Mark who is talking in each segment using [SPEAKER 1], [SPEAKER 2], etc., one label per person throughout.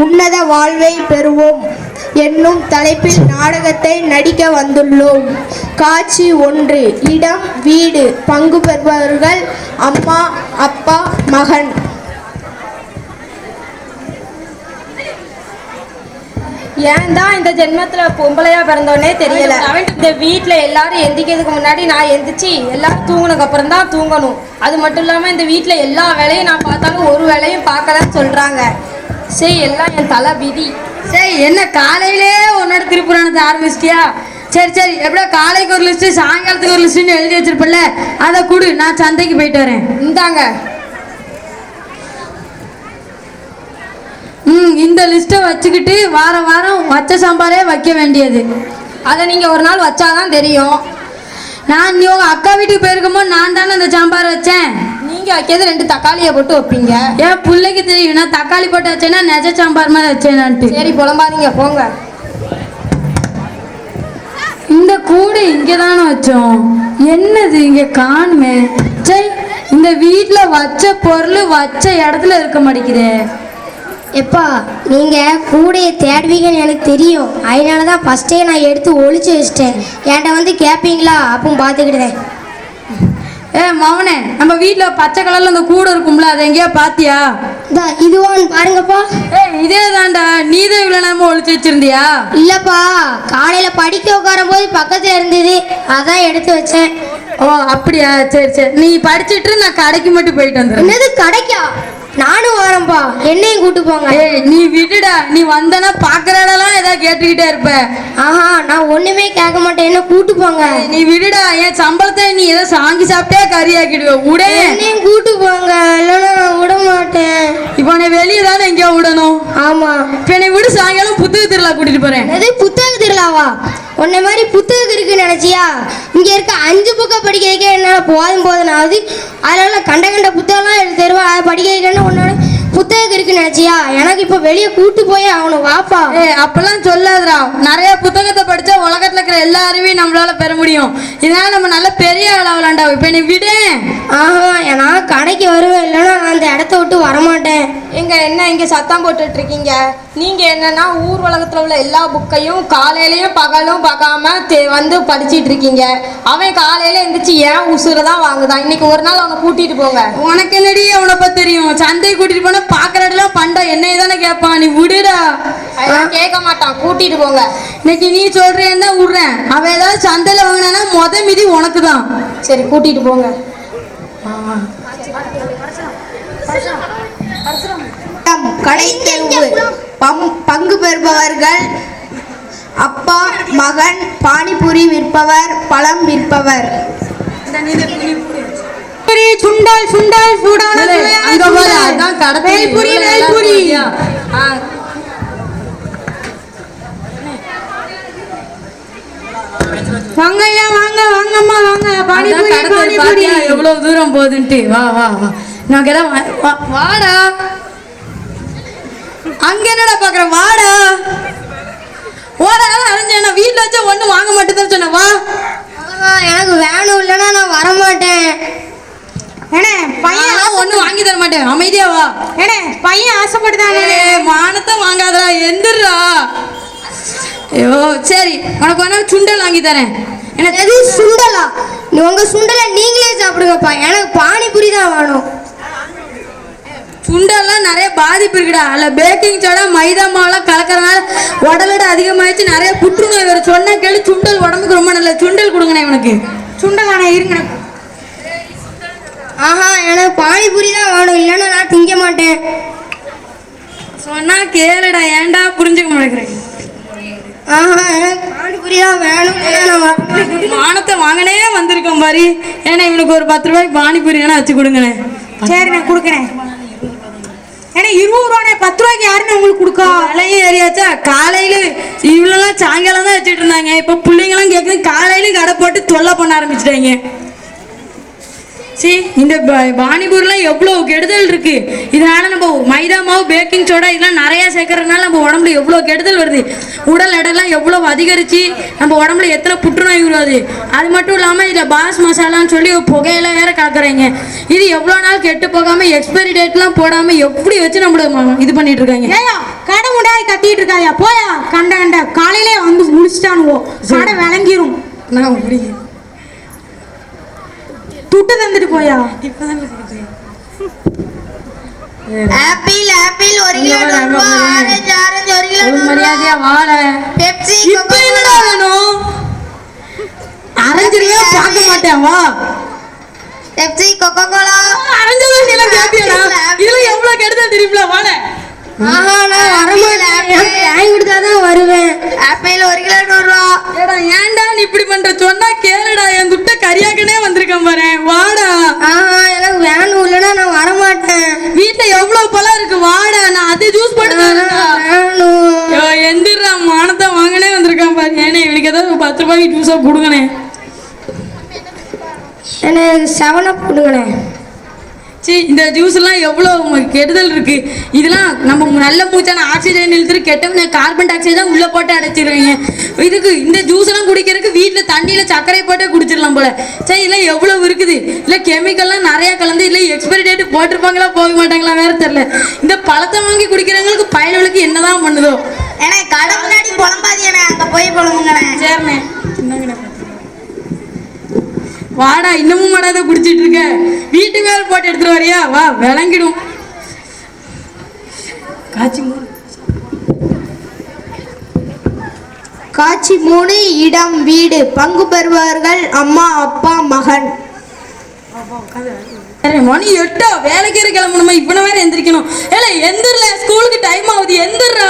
[SPEAKER 1] உன்னத வாழ்வை பெறுவோம் என்னும் தலைப்பில் நாடகத்தை நடிக்க வந்துள்ளோம். காட்சி ஒன்று இடம் வீடு பங்கு பெறுபவர்கள் அம்மா அப்பா மகன்.
[SPEAKER 2] ஏன் தான் இந்த ஜென்மத்துல பொம்பளையா பிறந்தோன்னே தெரியல. இந்த வீட்ல எல்லாரும் எந்திக்கிறதுக்கு முன்னாடி நான் எந்திரிச்சு எல்லாரும் தூங்கினதுக்கு அப்புறம் தான் தூங்கணும். அது மட்டும் இல்லாம இந்த வீட்ல எல்லா வேலையும் நான் பார்த்தாலும் ஒரு வேலையும் பார்க்கலன்னு சொல்றாங்க. சரி எல்லாம் என் தலை விதி.
[SPEAKER 3] சரி என்ன காலையிலே உன்னோட திருப்புராணத்தை ஆரம்பிச்சிட்டியா? சரி சரி எப்படியோ காலைக்கு ஒரு லிஸ்ட்டு சாயங்காலத்துக்கு ஒரு லிஸ்ட்டுன்னு எழுதி வச்சிருப்பல அதை கொடு நான் சந்தைக்கு போயிட்டு வரேன்.
[SPEAKER 2] இந்தாங்க.
[SPEAKER 3] ம் இந்த லிஸ்ட்டை வச்சுக்கிட்டு வாரம் வாரம் வச்ச சாம்பாரே வைக்க வேண்டியது.
[SPEAKER 2] அதை நீங்க ஒரு நாள் வச்சாதான் தெரியும்.
[SPEAKER 3] நான் நீ உங்க அக்கா வீட்டுக்கு போயிருக்கும்போது நான் தானே அந்த சாம்பார் வச்சேன்?
[SPEAKER 2] நீங்க வைக்கிறது ரெண்டு தக்காளியை போட்டு வைப்பீங்க.
[SPEAKER 3] என் பிள்ளைக்கு தெரியும் நான் தக்காளி போட்டு வச்சேன்னா நெஜ சாம்பார் மாதிரி வச்சேனான்ட்டு.
[SPEAKER 2] சரி புலம்பாதீங்க போங்க.
[SPEAKER 3] இந்த கூடை இங்கே தானே வச்சோம். என்னது இங்கே காணுமே? சை இந்த வீட்டில் வச்ச பொருள் வச்ச இடத்துல இருக்க மாட்டேங்குதே.
[SPEAKER 1] எப்பா நீங்கள் கூடையை தேடுவீங்கன்னு எனக்கு தெரியும். அதனால தான் ஃபஸ்ட்டே நான் எடுத்து ஒளிச்சு வச்சிட்டேன். என்கிட்ட வந்து கேட்பீங்களா அப்போ பார்த்துக்கிட்டேன்.
[SPEAKER 3] ஏ மவனே நம்ம வீட்டில் பச்சை கலரில் அந்த கூடை இருக்கும்ல அதை எங்கேயா பாத்தியா?
[SPEAKER 1] இதா இதுவான்னு பாருங்கப்பா.
[SPEAKER 3] ஏ இதே தான்டா நீ தான் இவ்வளோ நேரமா ஒழிச்சு வச்சிருந்தியா?
[SPEAKER 1] இல்லைப்பா காலையில் படிக்க உட்காரும் போது பக்கத்தில் இருந்தது அதான் எடுத்து வச்சேன்.
[SPEAKER 3] ஓ அப்படியா? சரி சரி. நீ படிச்சிட்டு நான் கடைக்கு மட்டும் போயிட்டு வந்துடுறேன்.
[SPEAKER 1] என்னது கிடைக்கா? நானும் வரேன்ப்பா என்னையும் கூட்டு போங்க.
[SPEAKER 3] ஏய் நீ விடுடா. நீ வந்தனா பாக்குற இடம்லாம் ஏதாவது கேட்டுக்கிட்டே இருப்ப.
[SPEAKER 1] ஆஹா நான் ஒண்ணுமே கேட்க மாட்டேன். என்ன கூட்டு போங்க.
[SPEAKER 3] நீ விடுடா. என் சம்பளத்தை நீ ஏதோ சாங்கி சாப்பிட்டே கறி ஆக்கிடுவ உடே
[SPEAKER 1] என்னையும் கூட்டு போங்க. இல்லைன்னா நான் விட மாட்டேன்.
[SPEAKER 3] இப்போ நீ வெளியே தானே எங்கேயோ விடணும்.
[SPEAKER 1] ஆமா.
[SPEAKER 3] இப்போ நீ விடு சாயங்காலம் புத்தக திருவிழா கூட்டிட்டு போறேன்.
[SPEAKER 1] எது புத்தக திருவிழாவா? உன்னை மாதிரி புத்தகம் இருக்குன்னு நினைச்சியா? இங்க இருக்க அஞ்சு புக்கை படிக்க வைக்க என்ன போதும் போதும் ஆகுது அதனால கண்ட கண்ட புத்தகம்லாம் எடுத்து தருவா அதை படிக்க வைக்கணும்னு உன்னோட புத்தகம் இருக்குன்னு நினைச்சியா? எனக்கு இப்போ வெளியே கூட்டு போய் அவனுக்கு வாப்பா.
[SPEAKER 3] ஏய் அப்பெல்லாம் சொல்லாதடா. நிறைய புத்தகத்தை படிச்சா உலகத்துல இருக்கிற எல்லா அறிவையும் நம்மளால பெற முடியும். இதனால நம்ம நல்ல பெரிய ஆளாவலாண்டா இப்போ நீ விடு.
[SPEAKER 1] ஆஹா நான் கடைக்கு வருவேன் இல்லைன்னா நான் அந்த இடத்த விட்டு வரமாட்டேன்.
[SPEAKER 2] எங்க என்ன இங்க சத்தம் போட்டுட்டு இருக்கீங்க? நீங்க என்னன்னா ஊர் உலகத்துல உள்ள எல்லா புக்கையும் காலையிலயும் பகலும் பார்க்காம தே- வந்து படிச்சிட்டு இருக்கீங்க. அவன் காலையில எந்திரிச்சு ஏன் உசுரை தான் வாங்குதான்? இன்னைக்கு ஒரு நாள் அவனை கூட்டிட்டு போங்க.
[SPEAKER 3] உனக்கு என்னடி அவனை பத்தி தெரியும்? சந்தை கூட்டிட்டு போனா பாக்குற இடம்லாம் பண்டா என்னைய தானே கேட்பான். நீ விடுடா.
[SPEAKER 2] கேட்க மாட்டான். கூட்டிட்டு போங்க.
[SPEAKER 3] இன்னைக்கு நீ சொல்றேன்னு விடுறேன். அவன் ஏதாவது சந்தையில வாங்கினானா மொத மிதி உனக்கு தான்
[SPEAKER 2] சரி கூட்டிட்டு போங்க.
[SPEAKER 1] கடை தெருவு பங்கு பெறுபவர்கள். அப்பா மகன் பானிபூரி விற்பவர் பழம் விற்பவர்.
[SPEAKER 3] சுண்டல் சுண்டல்
[SPEAKER 2] பாரு,
[SPEAKER 3] வேல்புரி வாங்கய்யா வாங்க வாங்கம்மா வாங்க. பானிபூரி பானிபூரி எவ்வளவு தூரம் போகுதுன்ட்டு. வா வா வா. நான் வாடா. அங்க என்னடா பாக்குற? வாடா. சரி உனக்கு வேணா சுண்டல் வாங்கி தரேன். எனக்கு
[SPEAKER 1] எது சுண்டலா? உங்க சுண்டலை நீங்களே சாப்பிடுங்கப்பா. எனக்கு பானிபூரி தான் வேணும்.
[SPEAKER 3] சுண்டல்லாம் நிறைய பாதிப்பு இருக்குடா. அதில் பேக்கிங் சோடா மைதா மாவுலாம் கலக்கறனால உடலோட அதிகமாயிடுச்சு. நிறைய புற்றுநோய் வரும். சொன்னா கேளு சுண்டல் உடம்புக்கு ரொம்ப நல்லது. சுண்டல் கொடுங்கண்ணே இவனுக்கு. சுண்டல் ஆனா இருங்க
[SPEAKER 1] ஆஹா எனக்கு பானிபூரி தான் வேணும். இல்லைன்னா நான் திங்க மாட்டேன்.
[SPEAKER 3] சொன்னா கேளுடா. ஏன்டா புரிஞ்சுக்க மாட்டேங்கிறேன் மானத்தை வாங்கினே வந்திருக்கோம் பாரு. ஏன்னா இவனுக்கு ஒரு பத்து ரூபாய்க்கு பானிபூரி வேணா வச்சு கொடுங்கண்ணே
[SPEAKER 4] சரி நான் கொடுக்குறேன். ஏன்னா இருபது ரூபாண்ணே பத்து ரூபாய்க்கு யாருன்னு உங்களுக்கு கொடுக்கா?
[SPEAKER 3] விலையும் ஏறியாச்சா? காலையில இவ்வளோலாம் சாயங்காலம் தான் வச்சுட்டு இருந்தாங்க. இப்போ பிள்ளைங்களாம் கேட்குது காலையில கடை போட்டு தொல்லை பண்ண ஆரம்பிச்சிட்டாங்க. சி இந்த பானிபூரிலாம் எவ்வளோ கெடுதல் இருக்கு. இதனால நம்ம மைதா மாவு பேக்கிங் சோடா இதெல்லாம் நிறைய சேர்க்கறதுனால நம்ம உடம்புல எவ்வளோ கெடுதல் வருது. உடல் எடைலாம் எவ்வளோ அதிகரிச்சு நம்ம உடம்புல எத்தனை புற்றுநோய் வருது அது மட்டும் இல்லாமல் இதில் பாஸ் மசாலான்னு சொல்லி புகையில வேற கலக்குறாங்க. இது எவ்வளோ நாள் கெட்டு போகாமல் எக்ஸ்பைரி டேட்லாம் போடாமல் எப்படி வச்சு நம்மள இது பண்ணிட்டு இருக்காங்க?
[SPEAKER 4] ஏயா கடை முடாய் கத்திட்டு இருக்காயா? போயா கண்ட கண்ட. காலையிலே வந்து முடிச்சிட்டானுவோ. கடை விளங்கிரும்.
[SPEAKER 3] நான் முடியும்
[SPEAKER 4] துட்டு தந்துட்டு போயா?
[SPEAKER 1] ஆப்பிள் ஆப்பிள் ஒரு கிலோ
[SPEAKER 3] இங்க வாங்க,
[SPEAKER 1] நூறு ரூபா
[SPEAKER 3] வாங்க.
[SPEAKER 1] ஆரஞ்சு ஆரஞ்சு ஒரு கிலோ
[SPEAKER 3] மரியாதையா வாழ.
[SPEAKER 1] பெப்சி
[SPEAKER 3] இப்ப என்னடா வேணும்? அரைஞ்சிருவே பார்க்க மாட்டேன் வா.
[SPEAKER 1] Pepsi Coca Cola.
[SPEAKER 3] அரைஞ்சதான் நீ எல்லாம் கேப்பியடா இதுல எவ்வளவு கெடுதல் தெரியுமில வாழ.
[SPEAKER 1] ஆஹா நான் வரமாட்டேன் கொடுத்தாதான் வருவேன். ஆப்பிள் ஒரு கிலோ நூறு ரூபா.
[SPEAKER 3] ஏடா ஏன்டா நீ இப்படி பண்ற? சொன்னா கேளுடா. என் துட்ட கரியாக்கனே வந்திருக்கேன் பாரு. வாடா.
[SPEAKER 1] ஆஹா எனக்கு வேணும் இல்லைன்னா நான் வரமாட்டேன்.
[SPEAKER 3] வீட்ல எவ்வளவு பழம் இருக்கு? வாடா. நான் அதை ஜூஸ் போட்டு எந்திரா மானத்தை வாங்கனே வந்திருக்கான் பாரு. ஏனே இவனுக்கு ஏதாவது பத்து ரூபாய்க்கு ஜூஸா கொடுங்கண்ணே
[SPEAKER 1] எனக்கு செவனப் கொடுங்கண்ணே
[SPEAKER 3] சீ இந்த ஜூஸ் எல்லாம் எவ்வளவு கெடுதல் இருக்கு? இதெல்லாம் நம்ம நல்ல மூச்சான ஆக்சிஜன் இழுத்துட்டு கெட்ட கார்பன் டை ஆக்சைடு தான் உள்ள போட்டு அடைச்சிருவீங்க. இதுக்கு இந்த ஜூஸ் எல்லாம் குடிக்கிறதுக்கு வீட்டில் தண்ணியில சர்க்கரை போட்டே குடிச்சிடலாம் போல. சரி இதெல்லாம் எவ்வளவு இருக்குது? இல்லை கெமிக்கல்லாம் நிறைய கலந்து இல்லை எக்ஸ்பைரி டேட் போட்டிருப்பாங்களா போக மாட்டாங்களா வேற தெரியல. இந்த பழத்தை வாங்கி குடிக்கிறவங்களுக்கு பயனுகளுக்கு என்னதான் பண்ணுதோ?
[SPEAKER 1] ஏன்னா கடை முன்னாடி புலம்பாதியானே அங்க போய் புலம்புங்கண்ணே
[SPEAKER 3] சரிண்ணே. வாடா இன்னமும் மாடாத குடிச்சிட்டு இருக்க. வீட்டுக்கு வேற போட்டு எடுத்துட்டு வரியா? வா விளங்கிடும். மூணு
[SPEAKER 1] காட்சி மூணு இடம் வீடு. பங்கு பெறுவார்கள் அம்மா அப்பா மகன்.
[SPEAKER 3] மணி எட்டோ. வேலைக்கு கிளம்பணுமா? இப்ப வேற எந்திரிக்கணும். ஏல எந்திரல ஸ்கூலுக்கு டைம் ஆகுது. எந்திரா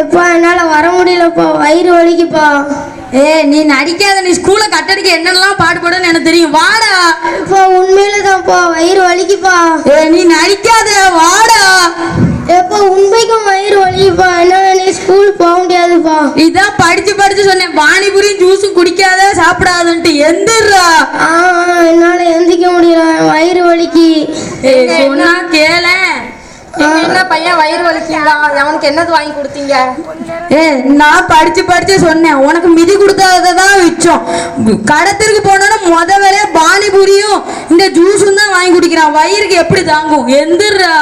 [SPEAKER 1] எப்பா என்னால வர முடியலப்பா. வயிறு வலிக்குப்பா.
[SPEAKER 3] ஏ நீ நடிக்காத நீ ஸ்கூலை கட்டடிக்க என்னெல்லாம் பாடுபடுன்னு எனக்கு தெரியும். வாடா.
[SPEAKER 1] எப்பா உண்மையில தான்ப்பா வயிறு வலிக்குப்பா.
[SPEAKER 3] ஏ நீ நடிக்காத வாடா.
[SPEAKER 1] எப்பா உண்மைக்கும் வயிறு வலிக்குப்பா என்னால நீ ஸ்கூல் போக முடியாதுப்பா.
[SPEAKER 3] இதான் படிச்சு படிச்சு சொன்னேன். பானிபூரியும் ஜூஸும் குடிக்காத சாப்பிடாதன்ட்டு எந்திரா
[SPEAKER 1] ஆ என்னால எந்திரிக்க முடியல. வயிறு வலிக்கு.
[SPEAKER 3] சொன்னா கேளேன்
[SPEAKER 2] என்ன பையன் வயிறு வலிக்குங்களா? அவனுக்கு என்னது வாங்கி கொடுத்தீங்க?
[SPEAKER 3] ஏ நான் படிச்சு படிச்சு சொன்னேன். உனக்கு மிதி கொடுத்ததான் மிச்சம். கடத்திற்கு போனோன்னா முத வேலையா பானிபூரியும் இந்த ஜூஸும் தான் வாங்கி குடிக்கிறான். வயிறுக்கு எப்படி தாங்கும்? எந்திரா.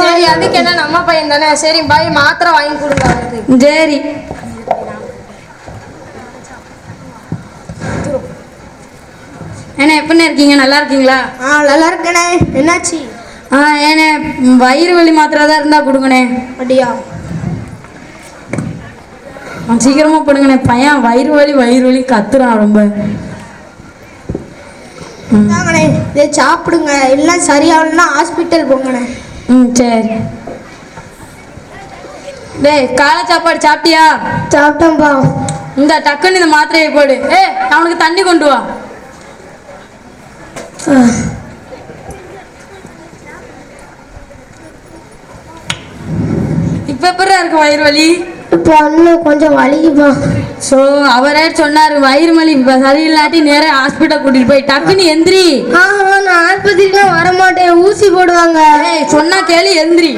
[SPEAKER 2] சரி அதுக்கு என்ன நம்ம பையன் தானே? சரி பாய் மாத்திரை வாங்கி கொடுங்க
[SPEAKER 3] சரி. என்ன எப்படின்னு இருக்கீங்க? நல்லா இருக்கீங்களா?
[SPEAKER 1] ஆ நல்லா இருக்கண்ணே என்னாச்சு?
[SPEAKER 3] ஆ ஏண்ணே வயிறு வலி மாத்திரை தான் இருந்தா கொடுங்கண்ணே.
[SPEAKER 1] அப்படியா?
[SPEAKER 3] ஆ, சீக்கிரமா போடுங்கண்ணே பையன் வயிறு வலி வயிறு வலி கத்துறான் ரொம்ப.
[SPEAKER 1] இந்தாங்கண்ணே இதை சாப்பிடுங்க. இல்லை சரியாகலன்னா ஹாஸ்பிட்டல் போங்கண்ணே.
[SPEAKER 3] ம் சரி. டேய் காலை சாப்பாடு சாப்பிட்டியா?
[SPEAKER 1] சாப்பிட்டேன்ப்பா.
[SPEAKER 3] இந்த டக்குன்னு இந்த மாத்திரையை போடு. ஏ அவனுக்கு தண்ணி கொண்டு வா. எப்படா இருக்கு வயிறு வலி?
[SPEAKER 1] இப்போ இன்னும் கொஞ்சம் வலிக்குப்பா
[SPEAKER 3] ஸோ அவரே சொன்னாரு வயிறு வலி இப்ப சரியில்லாட்டி நேரா ஹாஸ்பிட்டல் கூட்டிட்டு போய் டக்குன்னு எந்திரி.
[SPEAKER 1] ஆஹா நான் ஆஸ்பத்திரிக்கெலாம் வரமாட்டேன். ஊசி போடுவாங்க.
[SPEAKER 3] ஏய் சொன்னா கேளு எந்திரி.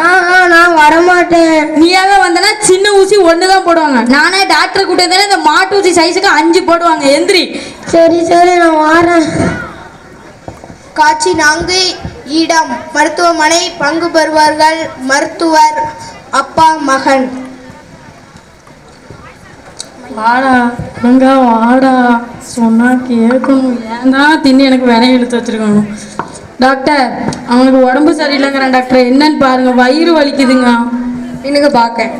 [SPEAKER 1] ஆஹா நான் வரமாட்டேன்.
[SPEAKER 3] நீயாவே வந்தனா சின்ன ஊசி ஒன்று தான் போடுவாங்க. நானே டாக்டர் கூட்ட வந்தேன்னா இந்த மாட்டு ஊசி சைஸுக்கு அஞ்சு போடுவாங்க. எந்திரி.
[SPEAKER 1] சரி சரி நான் வரேன். காட்சி நான்கு இடம். மருத்துவமனை பங்கு பெறுவார்கள். மருத்துவர் அப்பா மகன்.
[SPEAKER 3] வாடா ஒழுங்கா வாடா. சொன்னா கேட்கணும். ஏன் தான் தின்னு எனக்கு வினை இழுத்து வச்சிருக்காங்க. டாக்டர் அவனுக்கு உடம்பு சரியில்லைங்கிறான் டாக்டர். என்னன்னு பாருங்க வயிறு வலிக்குதுங்க. எனக்கு பார்க்க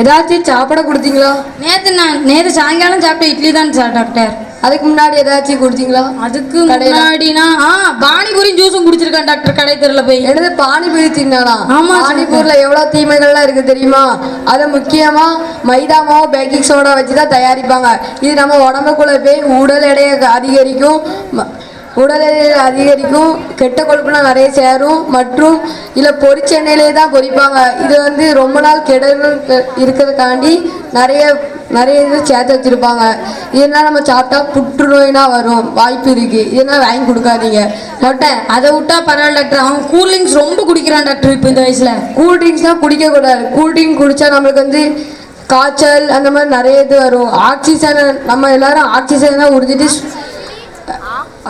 [SPEAKER 5] ஏதாச்சும் சாப்பிட கொடுத்தீங்களா?
[SPEAKER 3] நேற்று நான் நேற்று சாயங்காலம் சாப்பிட்ட இட்லி தான் சார் டாக்டர்.
[SPEAKER 5] அதுக்கு முன்னாடி ஏதாச்சும் கொடுத்தீங்களா?
[SPEAKER 3] அதுக்கு? முன்னாடினா ஆ பானிபூரியும் ஜூஸும் குடிச்சிருக்கான் டாக்டர் கடை தெருல போய்.
[SPEAKER 5] எனது பானிபூரி தின்னானா?
[SPEAKER 3] ஆமா,
[SPEAKER 5] பானிபூரில எவ்வளவு தீமைகள்லாம் இருக்கு தெரியுமா? அதை முக்கியமா மைதா மாவு பேக்கிங் சோடா வச்சு தான் தயாரிப்பாங்க. இது நம்ம உடம்புக்குள்ள போய் உடல் எடையை அதிகரிக்கும். ம- உடல் அதிகரிக்கும் கெட்ட கொழுப்புலாம் நிறைய சேரும் மற்றும் இதில் பொரிச்ச எண்ணெயிலே தான் பொரிப்பாங்க இது வந்து ரொம்ப நாள் கெடல் இருக்கிறதுக்காண்டி நிறைய நிறைய இது சேர்த்து வச்சிருப்பாங்க. இதெல்லாம் நம்ம சாப்பிட்டா புற்றுநோய்னா வரும். வாய்ப்பு இருக்குது இதெல்லாம் வாங்கி கொடுக்காதீங்க.
[SPEAKER 3] டாக்டர் அதை விட்டா பரவாயில்ல டாக்டர். அவன் கூல் ட்ரிங்க்ஸ் ரொம்ப குடிக்கிறான் டாக்டர் இப்போ இந்த வயசில்.
[SPEAKER 5] கூல் ட்ரிங்க்ஸ்லாம் குடிக்கக்கூடாது. கூல் ட்ரிங்க் குடித்தா நம்மளுக்கு வந்து காய்ச்சல் அந்த மாதிரி நிறைய இது வரும். ஆக்சிஜனை நம்ம எல்லாரும் ஆக்சிஜனை உறிஞ்சிட்டு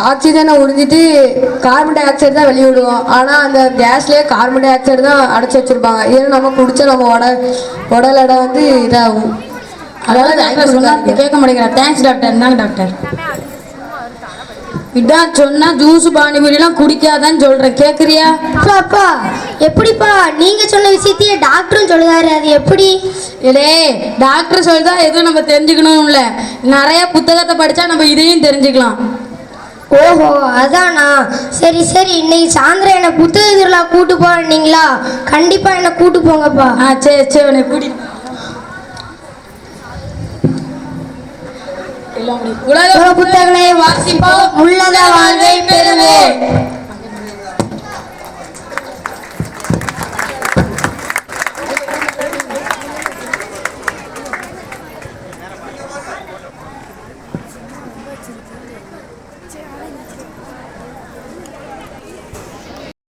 [SPEAKER 5] ஆக்சிஜனை உறிஞ்சிட்டு கார்பன் டை ஆக்சைடு தான் வெளியே விடுவோம். ஆனால் அந்த கேஸ்லேயே கார்பன் டை ஆக்சைடு தான் அடைச்சி வச்சிருப்பாங்க. இதை நம்ம குடிச்சா நம்ம உடல் உடல் எடை வந்து இதாகும். அதனால
[SPEAKER 3] டாக்டர் சொன்னா கேட்க மாட்டேங்கிறா தேங்க்ஸ் டாக்டர் இந்தாங்க டாக்டர் இதான் சொன்னா ஜூஸ் பானிபூரியெல்லாம் குடிக்காதான்னு சொல்றேன். கேக்குறியா?
[SPEAKER 1] அப்பா எப்படிப்பா? நீங்க சொன்ன விஷயத்தையே டாக்டரும் சொல்லுதாரு அது எப்படி?
[SPEAKER 3] இடே டாக்டர் சொல்லிதா எதுவும் நம்ம தெரிஞ்சுக்கணும் இல்லை நிறைய புத்தகத்தை படிச்சா நம்ம இதையும் தெரிஞ்சுக்கலாம்.
[SPEAKER 1] ஓஹோ அதானா? சரி சரி இன்னைக்கு சாயந்தரம் என்னை புத்தக திருவிழா கூட்டு போறீங்களா கண்டிப்பா என்னை கூட்டு போங்கப்பா.
[SPEAKER 3] ஆ சரி சரி உன்னை கூட்டி
[SPEAKER 1] உலக புத்தகங்களை வாசிப்போம். உள்ளத வாழ்வை பெறுவோம்